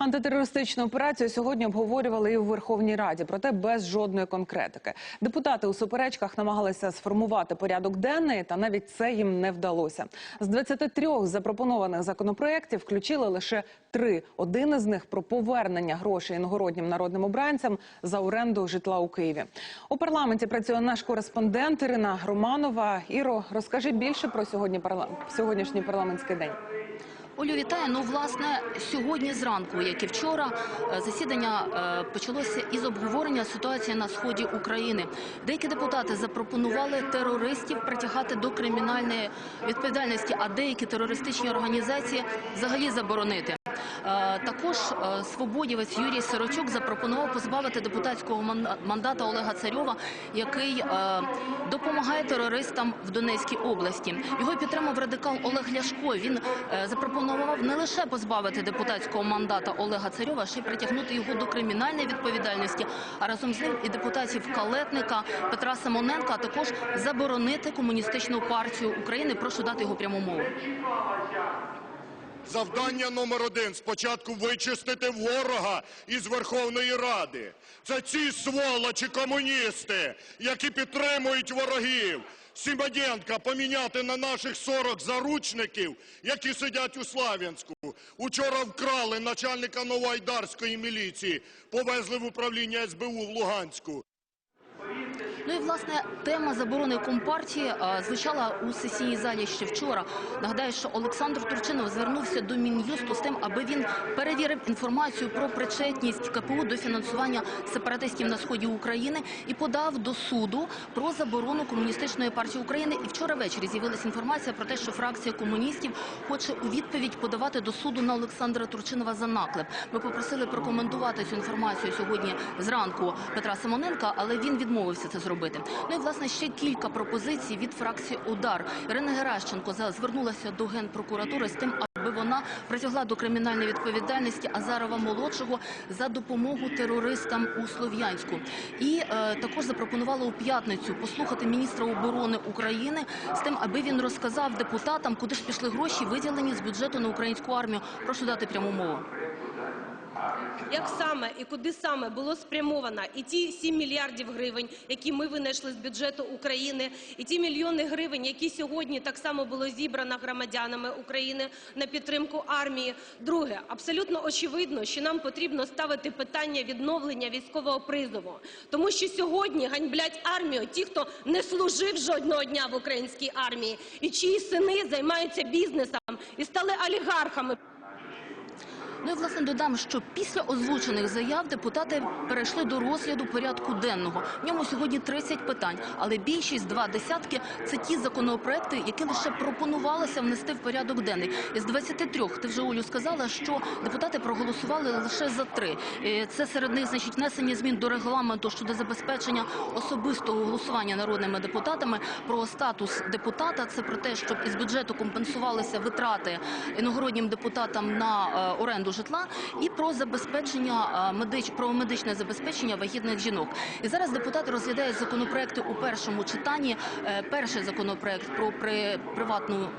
Антитерористичну операцію сьогодні обговорювали і у Верховній Раді, проте без жодної конкретики. Депутати у суперечках намагалися сформувати порядок денний, та навіть це їм не вдалося. З 23 запропонованих законопроєктів включили лише три. Один із них про повернення грошей іногороднім народним обранцям за оренду житла у Києві. У парламенті працює наш кореспондент Ірина Романова. Іро, розкажи більше про сьогодні сьогоднішній парламентський день. Олю, вітаю. Ну, власне, сьогодні зранку, як і вчора, е, засідання е, почалося із обговорення ситуації на сході України. Деякі депутати запропонували терористів притягати до кримінальної відповідальності, а деякі терористичні організації взагалі заборонити. Е, Також е, свободівець Юрій Сирочук запропонував позбавити депутатського ман- мандата Олега Царьова, який е, допомагає терористам в Донецькій області. Його підтримав радикал Олег Ляшко. Він запропонував не лише позбавити депутатського мандата Олега Царьова, ще й притягнути його до кримінальної відповідальності, а разом з ним і депутатів Калетника, Петра Симоненка, а також заборонити комуністичну партію України. Прошу дати його пряму мову. Завдання номер один – спочатку вичистити ворога із Верховної Ради. Це ці сволочі комуністи, які підтримують ворогів. Сімоненка поміняти на наших 40 заручників, які сидять у Слав'янську. Учора вкрали начальника Новоайдарської міліції, повезли в управління СБУ в Луганську. Ну і власне тема заборони компартії звучала у сесійній залі ще вчора. Нагадаю, що Олександр Турчинов звернувся до мін'юсту з тим, аби він перевірив інформацію про причетність КПУ до фінансування сепаратистів на сході України і подав до суду про заборону комуністичної партії України. І вчора ввечері з'явилася інформація про те, що фракція комуністів хоче у відповідь подавати до суду на Олександра Турчинова за наклеп. Ми попросили прокоментувати цю інформацію сьогодні зранку Петра Симоненка, але він відмовився це зробити. Ну і власне ще кілька пропозицій від фракції Удар. Ірина Геращенко звернулася до генпрокуратури з тим, аби вона притягла до кримінальної відповідальності Азарова молодшого за допомогу терористам у Слов'янську. І е, також запропонувала у п'ятницю послухати міністра оборони України з тим, аби він розказав депутатам, куди ж пішли гроші, виділені з бюджету на українську армію. Прошу дати пряму мову. Як саме і куди саме було спрямовано і ті 7 мільярдів гривень, які ми винайшли з бюджету України, і ті мільйони гривень, які сьогодні так само було зібрано громадянами України на підтримку армії. Друге, абсолютно очевидно, що нам потрібно ставити питання відновлення військового призову, тому що сьогодні ганьблять армію ті, хто не служив жодного дня в українській армії, і чиї сини займаються бізнесом і стали олігархами. Ну власне додам, що після озвучених заяв депутати перейшли до розгляду порядку денного. В ньому сьогодні 30 питань, але більшість два десятки це ті законопроекти, які лише пропонувалося внести в порядок денний. Із 23, ти вже Олю сказала, що депутати проголосували лише за три. Е, Це серед них значить внесення змін до регламенту щодо забезпечення особистого голосування народними депутатами про статус депутата. Це про те, щоб із бюджету компенсувалися витрати іногороднім депутатам на е, оренду житла і про забезпечення е, медич про медичне забезпечення вагітних жінок. І зараз депутати розглядають законопроекти у першому читанні. Е, Перший законопроект про при, приватну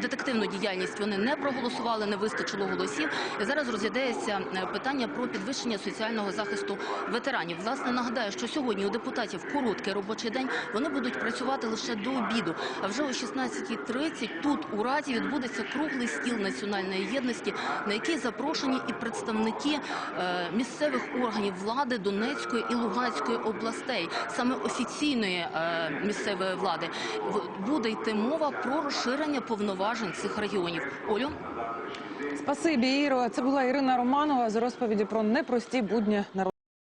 детективну діяльність вони не проголосували, не вистачило голосів. Зараз розглядається е, питання про підвищення соціального захисту ветеранів. Власне, нагадаю, що сьогодні у депутатів короткий робочий день. Вони будуть працювати лише до обіду. А вже о 16.30 тут у Раді відбудеться круглий стіл національної єдності, на який запрошені і представники е, місцевих органів влади Донецької і Луганської областей, саме офіційної е, місцевої влади. Буде йти мова про розширення повноважень цих регіонів. Олю. Спасибі, Іро. Це була Ірина Романова з розповіді про непрості будні народних